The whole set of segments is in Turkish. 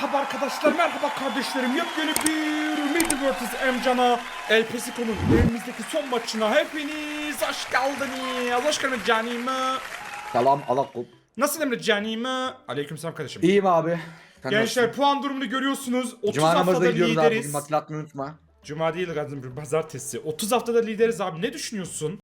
Merhaba arkadaşlar, merhaba kardeşlerim. Yepyeni bir Middle vs. Emcan'a El Pesico'nun elimizdeki son maçına hepiniz hoş geldiniz. Hoş geldiniz canım. Selam alakum. Nasıl Emre canım? Aleykümselam kardeşim. İyiyim abi. Sen Gençler nasılsın? puan durumunu görüyorsunuz. 30 Cuma haftada gidiyoruz abi. lideriz. Bugün unutma. Cuma değil gazım pazartesi. 30 haftada lideriz abi. Ne düşünüyorsun?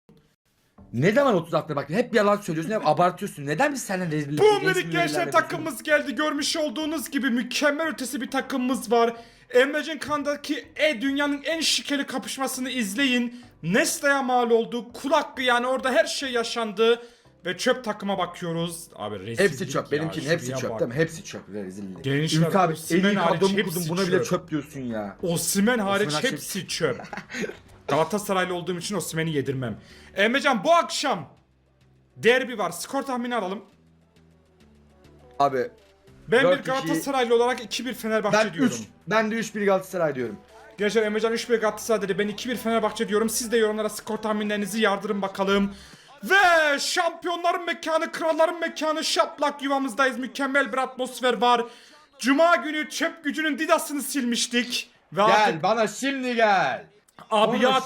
Ne zaman 30 hafta bak hep yalan söylüyorsun hep abartıyorsun. Neden biz seninle rezil Boom dedik gençler takımımız geldi. Görmüş olduğunuz gibi mükemmel ötesi bir takımımız var. Emrecan Kan'daki e dünyanın en şikeli kapışmasını izleyin. Nesta'ya mal oldu. Kul hakkı yani orada her şey yaşandı. Ve çöp takıma bakıyoruz. Abi rezillik Hepsi çöp. ya, Benimkinin hepsi şuraya çöp bak. değil mi? Hepsi çöp. Rezillik. Gençler, Ülke abi en Osimhen iyi hariç kadromu hepsi kurdum buna bile çöp. çöp diyorsun ya. Osimhen hariç Osimhen hepsi çöp. Galatasaraylı olduğum için Osimhen'i yedirmem. Emrecan bu akşam derbi var. Skor tahmini alalım. Abi Ben bir 4-2 Galatasaraylı olarak 2-1 Fenerbahçe ben 3 diyorum. ben de 3-1 Galatasaray diyorum. Gençler Emrecan 3-1 Galatasaray dedi. Ben 2-1 Fenerbahçe diyorum. Siz de yorumlara skor tahminlerinizi yardırın bakalım. Ve şampiyonların mekanı, kralların mekanı şaplak yuvamızdayız. Mükemmel bir atmosfer var. Cuma günü çöp gücünün didasını silmiştik. Ve Gel artık bana şimdi gel.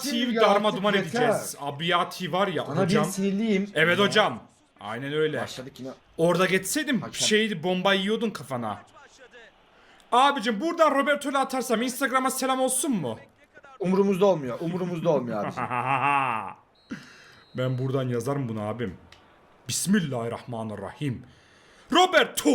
Şimdi darma artık duman yeter. edeceğiz. Abiyati var ya Bana bir hocam. sinirliyim. Evet hocam. Aynen öyle. Başladık yine. Orada geçseydim Hakem. şeydi bomba yiyordun kafana. Abicim buradan Roberto'yu atarsam Instagram'a selam olsun mu? Umurumuzda olmuyor. Umurumuzda olmuyor abi. ben buradan yazarım bunu abim. Bismillahirrahmanirrahim. Roberto!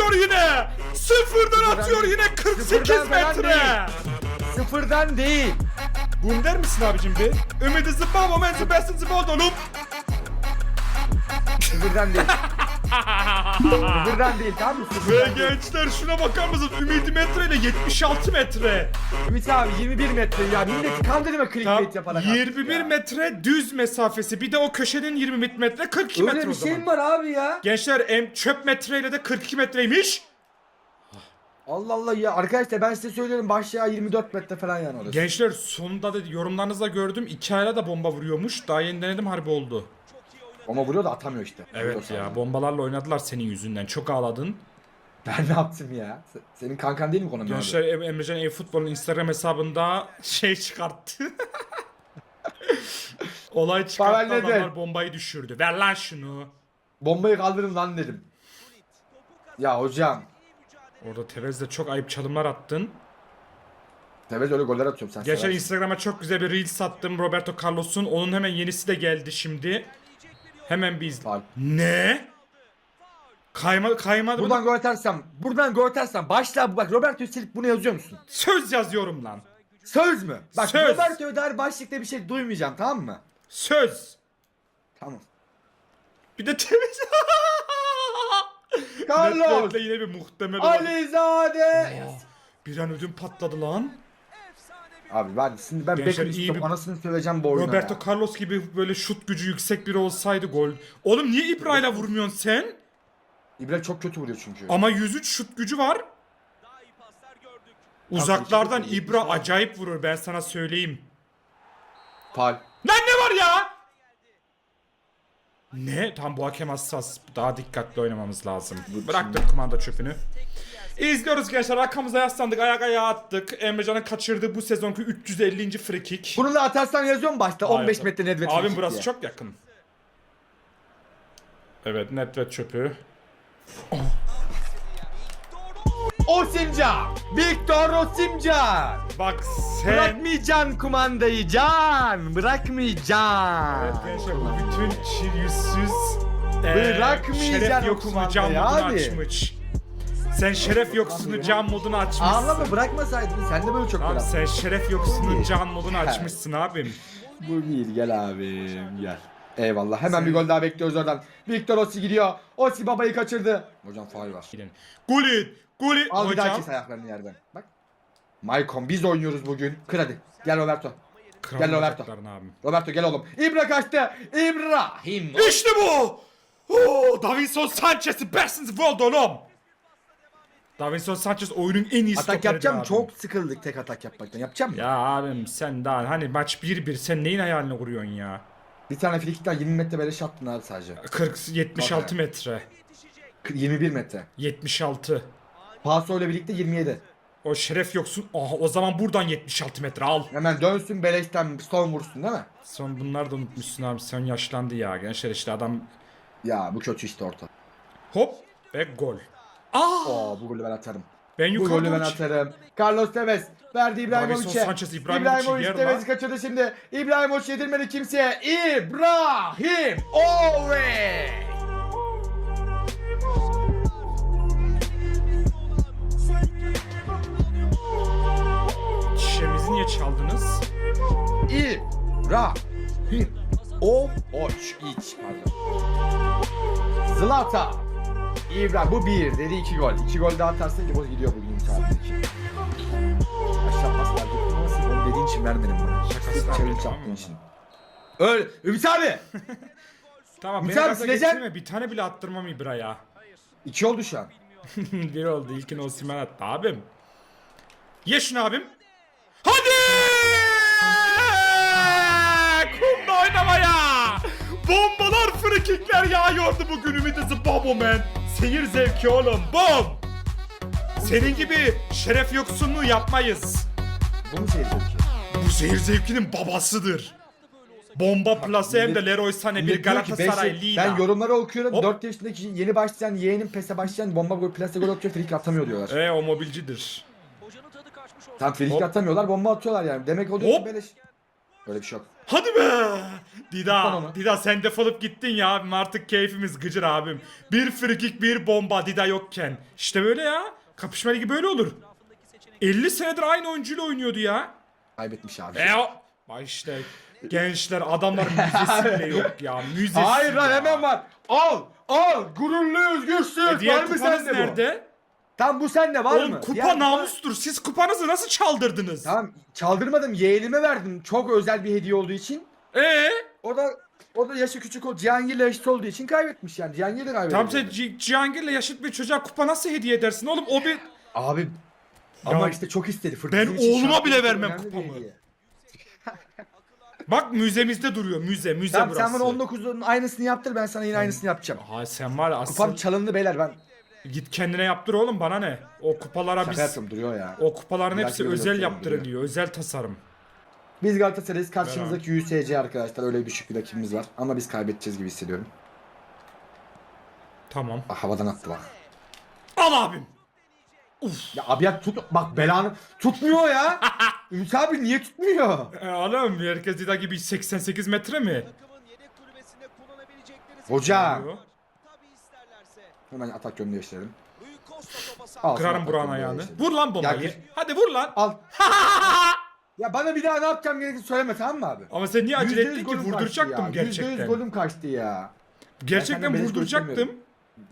Atıyor yine. Sıfırdan atıyor yine 48 Sıfırdan falan metre. Sıfırdan değil. Bunu der misin abicim bir? Ümidi zıppa momentu besin zıppa oğlum. Sıfırdan değil. Sıfırdan değil tamam mı? Ve Sıfırdan değil. gençler şuna bakar mısınız? Ümidi metre ile 76 metre. Ümit abi 21 metre ya. Milleti kandırma Tam clickbait yaparak. artık 21 ya. metre düz mesafesi. Bir de o köşenin 20 metre 42 Öyle metre o bir şey zaman. mi var abi ya? Gençler em çöp metreyle de 42 metreymiş. Allah Allah ya. Arkadaşlar ben size söylüyorum başlayağı 24 metre falan yani orası. Gençler sonunda da yorumlarınızda gördüm. iki ayla da bomba vuruyormuş. Daha yeni denedim harbi oldu. Ama vuruyor da atamıyor işte. Evet ya bombalarla oynadılar senin yüzünden. Çok ağladın. Ben ne yaptım ya? Se- Senin kankan değil mi Konami Gençler abi? Em- Emrecan e-futbolun Instagram hesabında şey çıkarttı. Olay çıkarttı Paralelde. adamlar bombayı düşürdü. Ver lan şunu. Bombayı kaldırın lan dedim. Ya hocam. Orada Tevez'de çok ayıp çalımlar attın. Tevez öyle goller atıyorum sen Geçen seversin. Instagram'a çok güzel bir reel sattım Roberto Carlos'un. Onun hemen yenisi de geldi şimdi. Hemen izle. Faul. Ne? Kayma, kaymadı Buradan mı? gol atarsam, buradan gol atarsam başla bak Roberto'yu silip bunu yazıyor musun? Söz yazıyorum lan. Söz mü? Bak Söz. Roberto'ya dair başlıkta bir şey duymayacağım tamam mı? Söz. Tamam. Bir de Tevez. Carlos! Netflix'te yine bir muhtemel. Alizade! Bir an ödüm patladı lan. Abi ben şimdi ben Gençler Beckham iyi istiyorum bir- anasını söveceğim bu oyuna Roberto ya. Carlos gibi böyle şut gücü yüksek biri olsaydı gol. Oğlum niye İbra'yla vurmuyorsun sen? İbre çok kötü vuruyor çünkü. Ama 103 şut gücü var. Uzaklardan İbra acayip vurur ben sana söyleyeyim. Fal. Lan ne var ya? Ne? Tam bu hakem hassas. Daha dikkatli oynamamız lazım. Bıraktım kumanda çöpünü. İzliyoruz gençler. Arkamıza yaslandık. Ayak ayağa attık. Emrecan'ın kaçırdığı bu sezonki 350. free kick. Bunu da atarsan yazıyor mu başta? 15 Hayır. metre Nedved Abim burası diye. çok yakın. Evet Nedved çöpü. Osimcan! Victor Osimcan! Bak sen... Bırakmayacaksın kumandayı can! Bırakmayacaksın! Evet gençler bu bütün çir yüzsüz eee, Bırakmayacaksın o kumandayı abi. açmış. Sen şeref yoksunu can modunu açmışsın. Ağlama bırakmasaydın sen de böyle çok Tamam sen şeref yoksunun can modunu açmışsın abim. Bu değil gel abim gel. Eyvallah hemen bir gol daha bekliyoruz oradan. Victor Osi gidiyor. Osi babayı kaçırdı. Hocam faul var. Gidin. Gullit, Gullit Al bir daha hocam. kes ayaklarını yerden. Bak. Maicon biz oynuyoruz bugün. Kır hadi. Gel Roberto. Kral Gel Roberto. bacaklarını abim. Roberto gel oğlum. İbra kaçtı. İbrahim. İşte bu! Oo, Davinson Sanchez'i versiniz oldu oğlum. Davinson Sanchez oyunun en iyi Atak stoperidir yapacağım. abim. Çok sıkıldık tek atak yapmaktan. Yapacağım mı? Ya abim sen daha hani maç 1-1 sen neyin hayalini kuruyorsun ya? Bir tane frikikten 20 metre beleş attın abi sadece. 40 76 Bak metre. 21 metre. 76. Paso ile birlikte 27. O şeref yoksun. Aha o zaman buradan 76 metre al. Hemen dönsün beleşten son vursun değil mi? Son bunlar da unutmuşsun abi. Sen yaşlandı ya. Gençler işte adam Ya bu kötü işte orta. hop ve gol. Aa! Oo bu golü ben atarım. Ben Bu golü ben uç- atarım. Carlos Tevez verdi İbrahimovic'e. Davinson Sanchez İbrahimovic'i İbrahimovic yer Tevez'i lan. kaçırdı şimdi. İbrahimovic yedirmedi kimseye. İbrahim Ove. Şişemizi niye çaldınız? İbrahim Ovoç iç pardon. Zlata. İbrahim bu bir dedi iki gol. İki gol daha atarsa ki boz gidiyor bugün saatlik. Aşağı paslar gitti ama onu dediğin için vermedim bana. Şakasını Challenge yapıyorum, tamam yaptığın mı? için. Öyle. Ümit abi. Tamam Bir beni tane gaza getirme. Bir tane bile attırmam İbra'ya. İki oldu şu an. bir oldu. İlkini Osimhen attı abim. Ye şunu abim. Hadi! Kumda oynamaya! Bombalar frikikler yağıyordu bugün Ümit Hızı Bobomen. Seyir zevki oğlum. Bom! Senin gibi şeref yoksunluğu yapmayız. Bu mu şey zevki? Bu seyir zevkinin babasıdır. Bomba plase hem de Leroy Sané bir Galatasaray Lila. Ben yorumları okuyorum. Hop. 4 yaşındaki yeni başlayan yeğenin PES'e başlayan bomba gol plase gol atıyor frikik atamıyor diyorlar. E o mobilcidir. Tam frikik atamıyorlar bomba atıyorlar yani. Demek oluyor ki beleş. Öyle bir şey yok. Hadi be! Dida. Dida sen defolup gittin ya abim artık keyfimiz gıcır abim. Bir frikik bir bomba Dida yokken. İşte böyle ya. Kapışma ligi böyle olur. 50 senedir aynı oyuncuyla oynuyordu ya. Kaybetmiş abi. E o. Bak işte gençler adamlar müzesi bile yok ya. Müzesi Hayır lan ya. hemen var. Al al gururluyuz güçsüz. E var diğer mı kupanız sende bu? nerede? Tam bu sende var Oğlum mı? kupa Diğer- namustur. Siz kupanızı nasıl çaldırdınız? Tamam çaldırmadım yeğenime verdim. Çok özel bir hediye olduğu için. Ee? O da o da yaşı küçük o Cihangir'le eşit olduğu için kaybetmiş yani. Cihangir de kaybetmiş. Tamam sen C- Cihangir'le yaşıt bir çocuğa kupa nasıl hediye edersin oğlum? O bir... Abi ama işte çok istedi. ben Fırtınası için oğluma bile vermem önemli bir kupamı. hediye. Bak müzemizde duruyor müze müze Tamam burası. sen bana 19'un aynısını yaptır ben sana yine aynısını yapacağım. Ha sen var ya asıl Kupam çalındı beyler ben. Git kendine yaptır oğlum bana ne? O kupalara Şaka biz yaptım duruyor ya. o kupaların Bir hepsi özel bölümde yaptırılıyor. Özel tasarım. Biz Galatasaray'ız karşımızdaki USC arkadaşlar öyle bir şık bir rakibimiz var. Ama biz kaybedeceğiz gibi hissediyorum. Tamam. Ah, havadan attı bak. Al abim. Ya abi ya tut bak belanı tutmuyor ya. Ümit abi niye tutmuyor? E, oğlum herkes gibi 88 metre mi? Hocam. Oluyor. Hemen atak yönünü değiştirelim. Al. Kırarım yönünü ayağını. Vur lan bombayı. Ya- Hadi vur lan. Al. ya bana bir daha ne yapacağım gerektiğini söyleme tamam mı abi? Ama sen niye acele %100 ettin ki? Vurduracaktım ya. gerçekten. %100 golüm kaçtı ya. Gerçekten beleş vurduracaktım.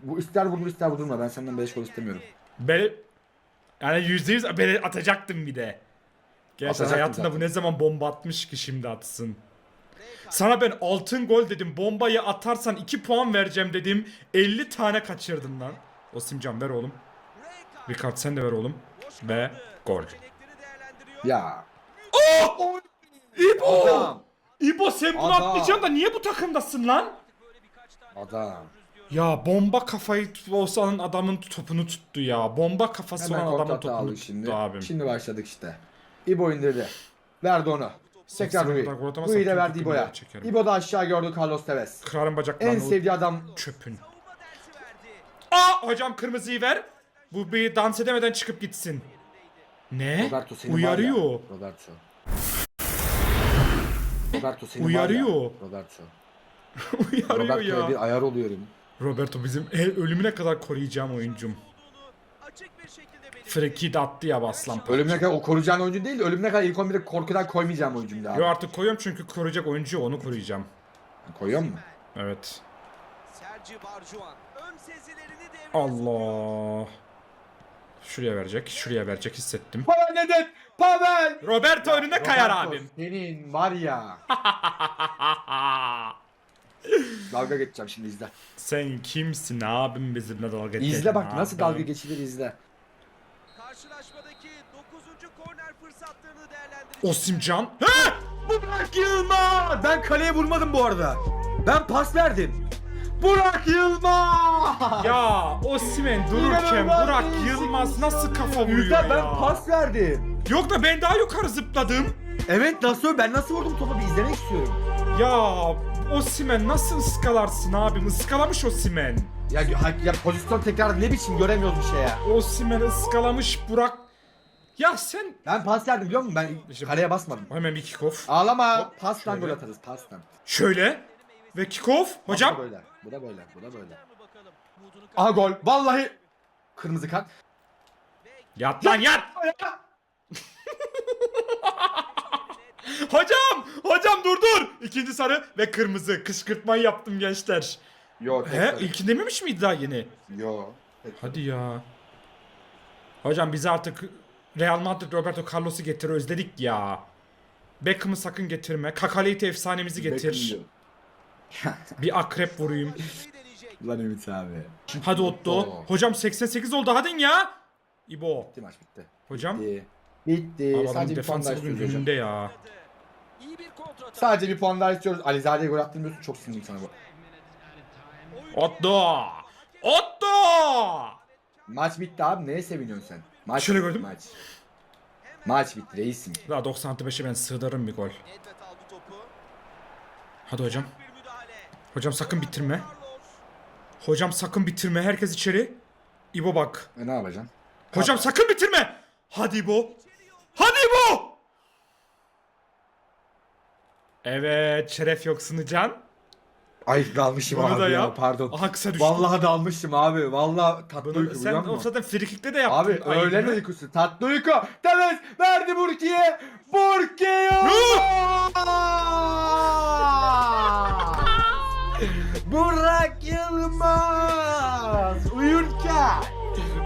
Bu ister vurdur ister vurdurma ben senden 5 gol istemiyorum. Ben yani yüzde yüz böyle atacaktım bir de. Atacaktım hayatında bu zaten. ne zaman bomba atmış ki şimdi atsın. Sana ben altın gol dedim. Bombayı atarsan 2 puan vereceğim dedim. 50 tane kaçırdın lan. Osimcan ver oğlum. Ricard sen de ver oğlum. Ve gol. Ya. Oh! İbo! Adam. İbo sen bunu Adam. atmayacaksın da niye bu takımdasın lan? Adam. Ya bomba kafayı olsanın adamın topunu tuttu ya. Bomba kafası Hemen olan adamın topunu tuttu şimdi. abim. Şimdi başladık işte. İbo indirdi. Verdi onu. Tekrar 80 Rui. Rui de verdi İbo'ya. İbo da aşağı gördü Carlos Tevez. Kırarım bacaklarını. En sevdiği adam Çöpün. Aa hocam kırmızıyı ver. Bu bir dans edemeden çıkıp gitsin. Ne? Roberto seni Uyarıyor. var ya. Roberto. Roberto seni Uyarıyor. var ya. Roberto. Uyarıyor Roberto'ya ya. bir ayar oluyorum. Roberto bizim el ölümüne kadar koruyacağım oyuncum. Freki de attı ya baslan. Ölümüne kadar o koruyacağın oyuncu değil, ölümüne kadar ilk 11'e korkudan koymayacağım oyuncum daha. Yo artık koyuyorum çünkü koruyacak oyuncu onu koruyacağım. Koyuyor mu? Evet. Sergi Barjuan ön sezilerini devreye Allah. Şuraya verecek. Şuraya verecek hissettim. Pavel neden? Pavel! Roberto önünde kayar Roberto, abim. Senin var ya. Dalga geçeceğim şimdi izle. Sen kimsin abim bizimle dalga geçeceksin İzle bak nasıl abim? dalga geçilir izle. Osimcan. He! Burak Yılmaz! Ben kaleye vurmadım bu arada. Ben pas verdim. Burak Yılmaz! Ya Osimhen dururken İnanılmaz Burak Yılmaz bir nasıl şey. kafa vuruyor Yüzden ya? ben pas verdim. Yok da ben daha yukarı zıpladım. Evet nasıl ben nasıl vurdum topu bir izlemek istiyorum. Ya Osimhen nasıl ıskalarsın abim? Iskalamış Osimhen. Ya, ya, ya pozisyon tekrar ne biçim göremiyoruz bir şey ya. Osimhen ıskalamış Burak. Ya sen Ben pas verdim biliyor musun? Ben İşte- kaleye basmadım. hemen bir kick-off. Ağlama. Hop, pastan şöyle. gol atarız pastan. Şöyle ve kick-off. Bu Hocam da böyle. Bu da böyle. Bu da böyle. Aha gol. Vallahi kırmızı kart. yat lan yat. Hocam! Hocam dur dur! İkinci sarı ve kırmızı. Kışkırtmayı yaptım gençler. Yok. He? İlkin dememiş miydi daha yeni? Yok. Hadi ya. Hocam bize artık Real Madrid Roberto Carlos'u getir özledik ya. Beckham'ı sakın getirme. Kakalite efsanemizi getir. Bir akrep vurayım. Lan Ümit abi. Hadi Otto. Hocam 88 oldu hadi ya. İbo. Bitti maç bitti. Hocam. Bitti. Bitti. Adamın Sadece bir puan daha defansı bugün istiyoruz hocam. gününde ya. Sadece bir puan daha istiyoruz. Alizade'ye gol attırmıyorsun. Çok sinirliyim sana bu. Otto. Otto. Maç bitti abi. Neye seviniyorsun sen? Maç Şöyle gördüm. Maç. Maç bitti reisim. Daha 95'e ben sığdırırım bir gol. Nedved aldı topu. Hadi hocam. Bir müdahale. Hocam sakın bitirme. Carlos. Hocam sakın bitirme. Herkes içeri. İbo bak. E ne yapacaksın? Hocam sakın bitirme. Hadi İbo. Hadi İbo. Evet şeref yoksunu Can. Ay dalmışım Bunu abi da ya. yap. Pardon. Aha kısa düştü. Vallahi dalmışım abi. Vallahi tatlı Bunu, uyku sen biliyor o musun? zaten frikikte de yaptın. Abi Ayıbını. öğlen uykusu. Tatlı uyku. Tevez verdi Burki'ye. Burki Burak Yılmaz. Uyurken.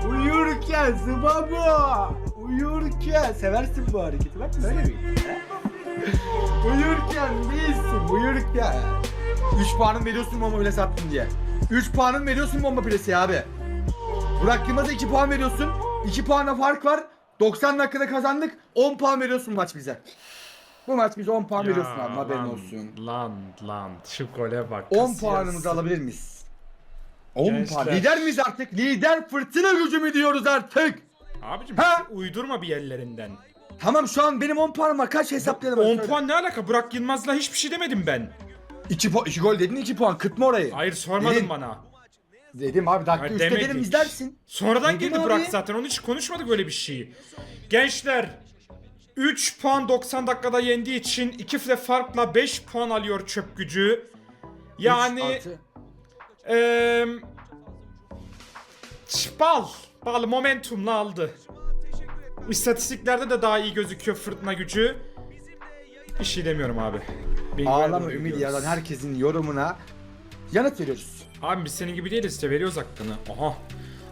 Uyurken sıva bu. Uyurken. Seversin bu hareketi. Bak böyle? He? Uyurken değilsin. Uyurken. 3 puanın veriyorsun bomba pres attın diye. 3 puanın veriyorsun bomba presi abi. Burak Yılmaz'a 2 puan veriyorsun. 2 puanla fark var. 90 dakikada kazandık. 10 puan veriyorsun maç bize. Bu maç bize 10 puan veriyorsun abi haberin lan, olsun. Lan lan şu gole bak. 10 Casillas. puanımızı alabilir miyiz? 10 puan. Lider miyiz artık? Lider fırtına gücü mü diyoruz artık? Abicim Ha? uydurma bir yerlerinden. Tamam şu an benim 10 puanım var. Kaç hesaplayalım? 10 puan ne alaka? Burak Yılmaz'la hiçbir şey demedim ben. 2 puan 2 gol dedin 2 puan. Kıtma orayı. Hayır sormadın Dedin. bana. Dedim abi dakika Hayır, 3'te demedik. dedim izlersin. Sonradan Dedim girdi abi. Burak zaten. Onun için konuşmadık öyle bir şeyi. Gençler 3 puan 90 dakikada yendiği için 2 file farkla 5 puan alıyor çöp gücü. Yani Üç artı. eee bal bal momentumla aldı. İstatistiklerde de daha iyi gözüküyor fırtına gücü. Bir şey demiyorum abi. Ağlama Ümit gidiyoruz. Yardan herkesin yorumuna yanıt veriyoruz. Abi biz senin gibi değiliz işte veriyoruz hakkını. Aha.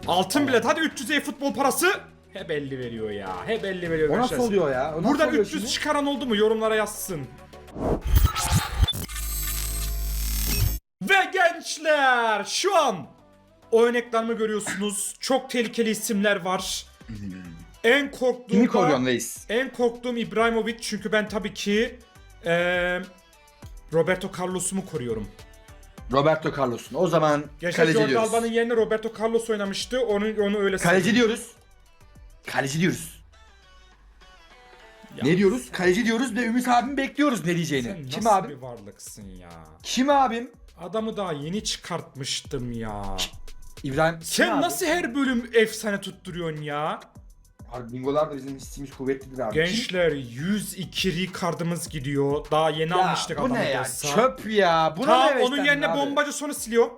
Altın bilet hadi 300 e futbol parası. Hep 50 veriyor ya. Hep 50 veriyor. O nasıl oluyor ya? O nasıl Buradan oluyor 300 şimdi? çıkaran oldu mu yorumlara yazsın. Ve gençler şu an o örneklerimi görüyorsunuz. Çok tehlikeli isimler var. En korktuğum Kimi koruyorsun reis? En korktuğum İbrahimovic çünkü ben tabii ki eee Roberto Carlos'umu koruyorum. Roberto Carlos'un. O zaman Geçen kaleci Jordi diyoruz. Alba'nın yerine Roberto Carlos oynamıştı. Onu onu öyle Kaleci diyoruz. Kaleci diyoruz. Ya. Ne diyoruz? Kaleci diyoruz ve Ümit abim bekliyoruz ne diyeceğini. Sen Kim nasıl abim? bir varlıksın ya? Kim abim? Adamı daha yeni çıkartmıştım ya. İbrahim. Sen kim nasıl her bölüm efsane tutturuyorsun ya? Abi bingolar da bizim hissimiz kuvvetlidir abi. Gençler 102 Ricard'ımız gidiyor. Daha yeni Ya, almıştık bu adamı ne ya? Çöp ya. Buna Tamam ne onun yerine abi? bombacı sonu siliyor.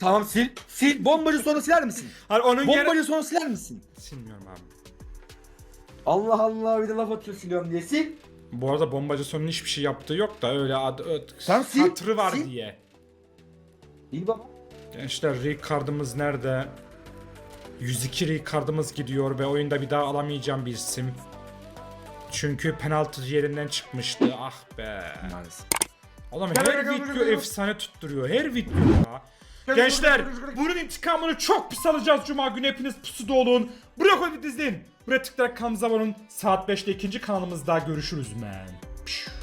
Tamam sil. Sil. Bombacı sonra siler misin? Hayır onun yerine... Bombacı sonra siler misin? Silmiyorum abi. Allah Allah bir de laf atıyor siliyorum diye sil. Bu arada bombacı sonun hiçbir şey yaptığı yok da öyle ad, ö- Sen sil, hatırı var sil. diye. İyi baba. Gençler Ricard'ımız nerede? 102 Ricard'ımız gidiyor ve oyunda bir daha alamayacağım bir isim. Çünkü penaltı yerinden çıkmıştı. Ah be. Maalesef. Oğlum her video efsane tutturuyor. Her video ya. Gençler bunun intikamını çok pis alacağız Cuma günü. Hepiniz pusuda olun. Bir izleyin. Buraya tıklayarak kanalımıza abone olun. Saat 5'te ikinci kanalımızda görüşürüz man. Pşş.